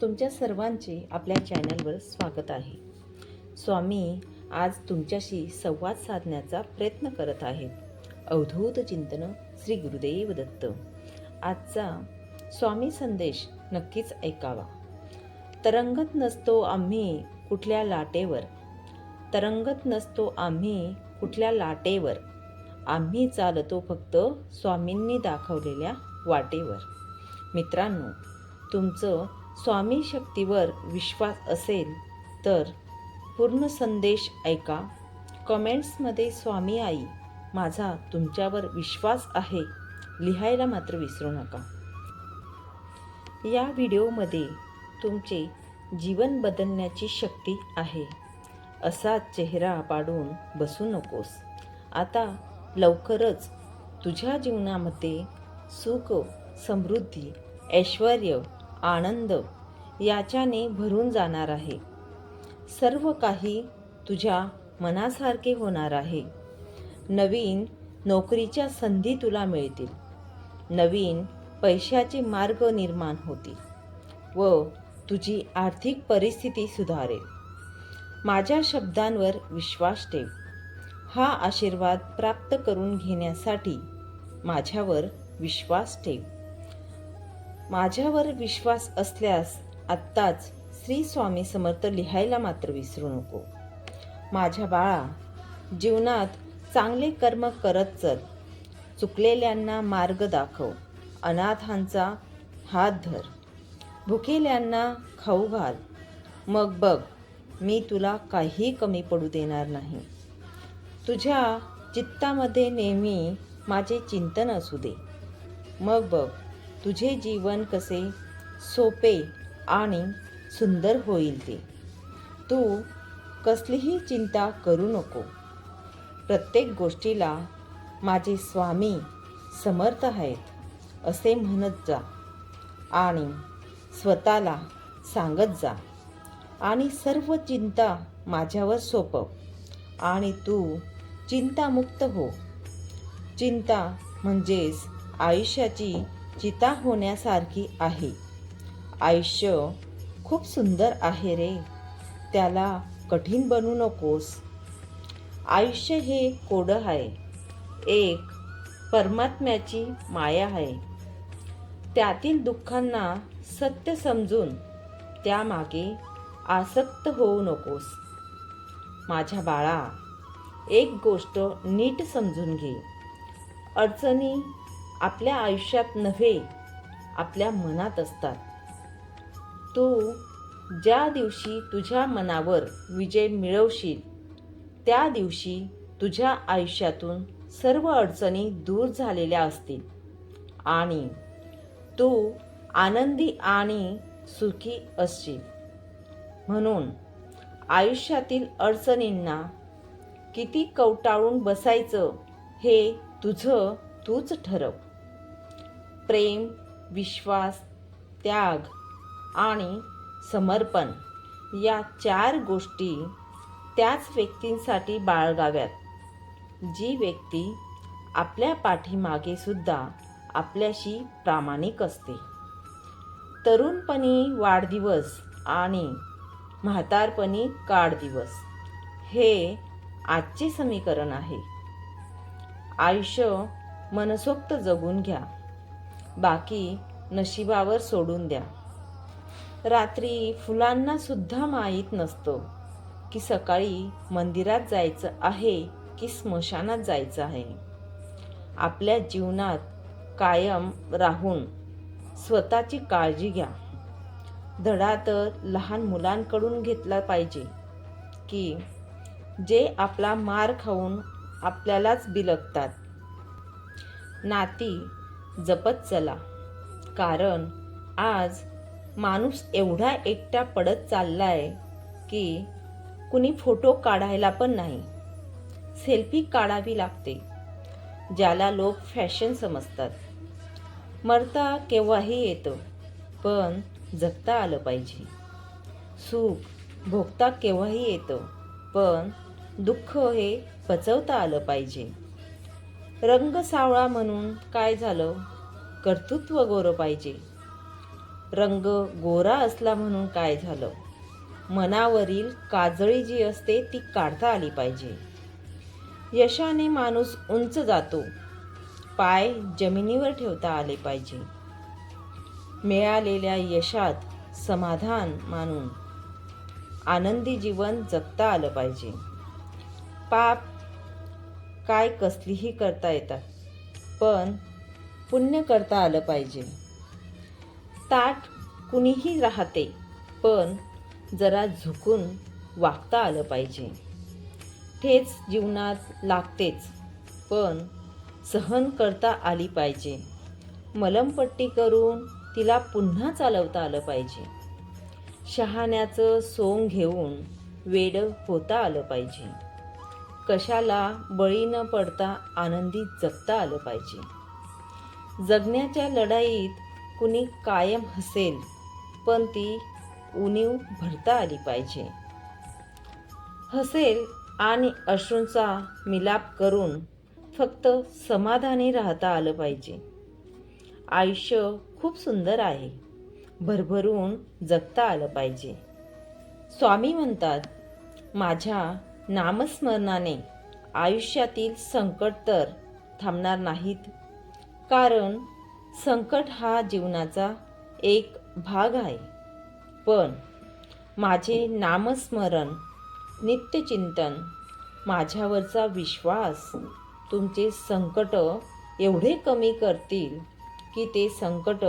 तुमच्या सर्वांचे आपल्या चॅनलवर स्वागत आहे. स्वामी आज तुमच्याशी संवाद साधण्याचा प्रयत्न करत आहेत. अवधूत चिंतन श्री गुरुदेव दत्त. आजचा स्वामी संदेश नक्कीच ऐकावा. तरंगत नसतो आम्ही कुठल्या लाटेवर. तरंगत नसतो आम्ही कुठल्या लाटेवर. आम्ही चालतो फक्त स्वामींनी दाखवलेल्या वाटेवर. मित्रांनो तुमचं स्वामी शक्तीवर विश्वास असेल तर पूर्ण संदेश ऐका. कमेंट्समध्ये स्वामी आई माझा तुमच्यावर विश्वास आहे. लिहायला मात्र विसरू नका. या व्हिडिओमध्ये तुमचे जीवन बदलण्याची शक्ती आहे. असा चेहरा पाडून बसू नकोस. आता लवकरच तुझ्या जीवनामध्ये सुख समृद्धी ऐश्वर आनंद याच्याने भरून जाणार आहे. सर्व काही तुझ्या मनासारखे होणार आहे. नवीन नोकरीच्या संधी तुला मिळतील. नवीन पैशाचे मार्ग निर्माण होतील व तुझी आर्थिक परिस्थिती सुधारेल. माझ्या शब्दांवर विश्वास ठेव. हा आशीर्वाद प्राप्त करून घेण्यासाठी माझ्यावर विश्वास ठेव. माझ्यावर विश्वास असल्यास आत्ताच श्री स्वामी समर्थ लिहायला मात्र विसरू नको. माझ्या बाळा जीवनात चांगले कर्म करत चल. चुकलेल्यांना मार्ग दाखव. अनाथांचा हात धर. भुकेल्यांना खाऊ घाल. मग बघ मी तुला काही कमी पडू देणार नाही. तुझ्या चित्तामध्ये नेहमी माझे चिंतन असू दे. मग बघ तुझे जीवन कसे सोपे आणि सुंदर होईल ते. तू कसलीही चिंता करू नको. प्रत्येक गोष्टीला माझे स्वामी समर्थ आहेत असे म्हणत जा आणि स्वतःला सांगत जा आणि सर्व चिंता माझ्यावर सोपव आणि तू चिंतामुक्त हो. चिंता म्हणजेच आयुष्याची चिता होण्यासारखी आहे. आयुष्य खूप सुंदर आहे रे. त्याला कठीण बनू नकोस. आयुष्य हे कोडं आहे. एक परमात्म्याची माया आहे. त्यातील दुःखांना सत्य समजून त्यामागे आसक्त होऊ नकोस. माझ्या बाळा एक गोष्ट नीट समजून घे. अडचणी आपल्या आयुष्यात नव्हे आपल्या मनात असतात. तू ज्या दिवशी तुझ्या मनावर विजय मिळवशील त्या दिवशी तुझ्या आयुष्यातून सर्व अडचणी दूर झालेल्या असतील. आणि तू आनंदी आणि सुखी असशील. म्हणून आयुष्यातील अडचणींना किती कवटाळून बसायचं हे तुझं तूच ठरव. प्रेम विश्वास त्याग आणि समर्पण या चार गोष्टी त्याच व्यक्तींसाठी बाळगाव्यात. जी व्यक्ती आपल्या पाठीमागे सुद्धा आपल्याशी प्रामाणिक असते. तरुणपणी वाढदिवस आणि म्हातारपणी काढदिवस हे आजचे समीकरण आहे. आयुष्य मनसोक्त जगून घ्या. बाकी नशिबावर सोडून द्या. रात्री फुलांना सुद्धा माहीत नसतं की सकाळी मंदिरात जायचं आहे की स्मशानात जायचं आहे. आपल्या जीवनात कायम राहून स्वतःची काळजी घ्या. धडा तर लहान मुलांकडून घेतला पाहिजे की जे आपला मार खाऊन आपल्यालाच बिलगतात. नाती जपत चला. कारण आज माणूस एवढा एकटा पडत चाललाय की कुणी फोटो काढायला पण नाही. सेल्फी काढावी लागते ज्याला लोक फॅशन समजतात. मरता केव्हाही येतं पण जगता आलं पाहिजे. सुख भोगता केव्हाही येतं पण दुःख हे पचवता आलं पाहिजे. रंग सावळा म्हणून काय झालं? कर्तृत्व गोरं पाहिजे. रंग गोरा असला म्हणून काय झालं? मनावरील काजळी जी असते ती काढता आली पाहिजे. यशाने माणूस उंच जातो. पाय जमिनीवर ठेवता आले पाहिजे. मिळालेल्या यशात समाधान मानून आनंदी जीवन जगता आलं पाहिजे. पाप काय कसलीही करता येतात पण पुण्य करता आलं पाहिजे. ताट कुणीही राहते पण जरा झुकून वागता आलं पाहिजे. ठेच जीवनात लागतेच पण सहन करता आली पाहिजे. मलमपट्टी करून तिला पुन्हा चालवता आलं पाहिजे. शहाण्याचं सोंग घेऊन वेड होता आलं पाहिजे. कशाला बळी न पडता आनंदी जगता आलं पाहिजे? जगण्याच्या लढाईत कुणी कायम हसेल पण ती उणीव भरता आली पाहिजे. हसेल आणि अश्रूंचा मिलाप करून फक्त समाधानी राहता आलं पाहिजे. आयुष्य खूप सुंदर आहे भरभरून जगता आलं पाहिजे. स्वामी म्हणतात माझ्या नामस्मरणाने आयुष्यातील संकट तर थांबणार नाहीत. कारण संकट हा जीवनाचा एक भाग आहे. पण माझे नामस्मरण नित्यचिंतन माझ्यावरचा विश्वास तुमचे संकट एवढे कमी करतील की ते संकट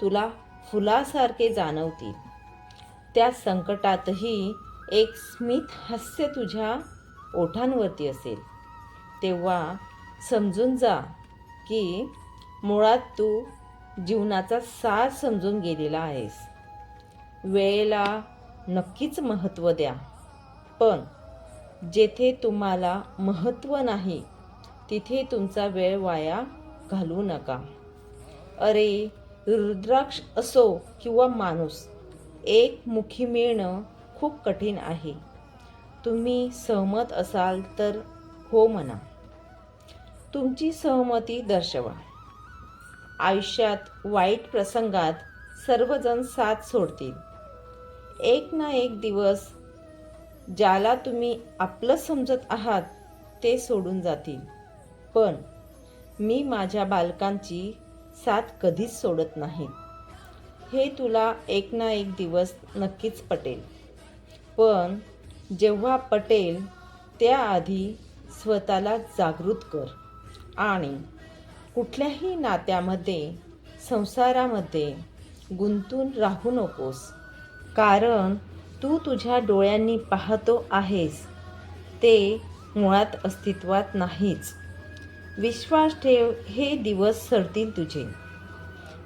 तुला फुलासारखे जाणवतील. त्या संकटातही एक स्मित हास्य तुझ्या ओठांवरती असेल. तेव्हा समजून जा की मुळात तू जीवनाचा सार समजून गेलेला आहेस. वेळेला नक्कीच महत्त्व द्या. पण जेथे तुम्हाला महत्त्व नाही तिथे तुमचा वेळ वाया घालवू नका. अरे रुद्राक्ष असो किंवा माणूस एक मुखी मिळणं खूप कठीण आहे. तुम्ही सहमत असाल तर हो म्हणा. तुमची सहमती दर्शवा. आयुष्यात वाईट प्रसंगात सर्वजण साथ सोडतील. एक ना एक दिवस ज्याला तुम्ही आपलं समजत आहात ते सोडून जातील. पण मी माझ्या बालकांची साथ कधीच सोडत नाही. हे तुला एक ना एक दिवस नक्कीच पटेल. पण जेव्हा पटेल त्याआधी स्वतःला जागृत कर आणि कुठल्याही नात्यामध्ये संसारामध्ये गुंतून राहू नकोस. कारण तू तुझ्या डोळ्यांनी पाहतो आहेस. ते मुळात अस्तित्वात नाहीच. विश्वास ठेव हे दिवस सरतील तुझे.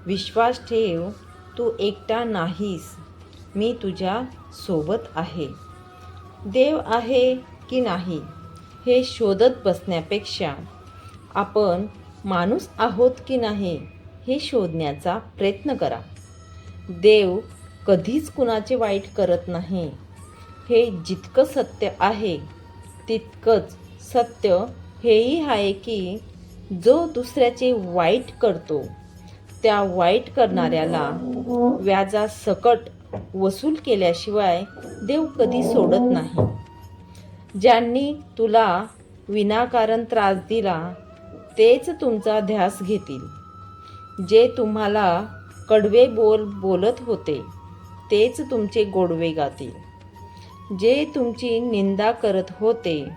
विश्वास ठेव तू एकटा नाहीस. मी तुझ्या सोबत आहे. देव आहे की नाही हे शोधत बसण्यापेक्षा आपण माणूस आहोत की नाही हे शोधण्याचा प्रयत्न करा. देव कधीच कुणाचे वाईट करत नाही. हे जितकं सत्य आहे तितकंच सत्य हेही आहे की जो दुसऱ्याचे वाईट करतो त्या वाईट करणाऱ्याला व्याजा सकट वसूल केल्याशिवाय देव कधी सोडत नाही. ज्यांनी तुला विनाकारण त्रास दिला तेच तुमचा ध्यास घेतील. जे तुम्हाला कडवे बोल बोलत होते तेच तुमचे गोडवे गातील. जे तुमची निंदा करत होते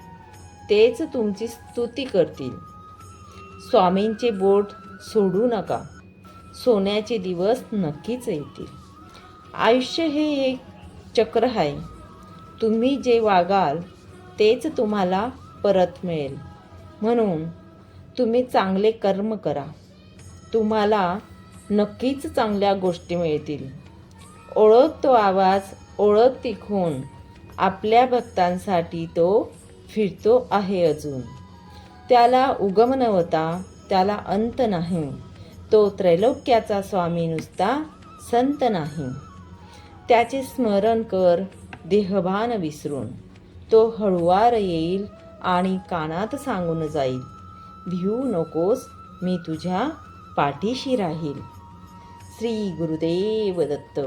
तेच तुमची स्तुती करतील. स्वामींचे बोट सोडू नका सोन्याचे दिवस नक्कीच येतील. आयुष्य हे एक चक्र आहे. तुम्ही जे वागाल तेच तुम्हाला परत मिळेल. म्हणून तुम्ही चांगले कर्म करा. तुम्हाला नक्कीच चांगल्या गोष्टी मिळतील. ओळख तो आवाज ओळख ती आपल्या भक्तांसाठी तो फिरतो आहे अजून. त्याला उगम नव्हता त्याला अंत नाही. तो त्रैलोक्याचा स्वामी नुसता संत नाही. त्याचे स्मरण कर देहभान विसरून. तो हळुवार येईल आणि कानात सांगून जाईल भिवू नकोस मी तुझ्या पाठीशी राहील. श्री गुरुदेव दत्त.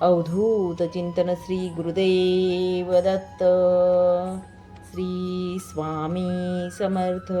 अवधूत चिंतन श्री गुरुदेव दत्त. श्री स्वामी समर्थ.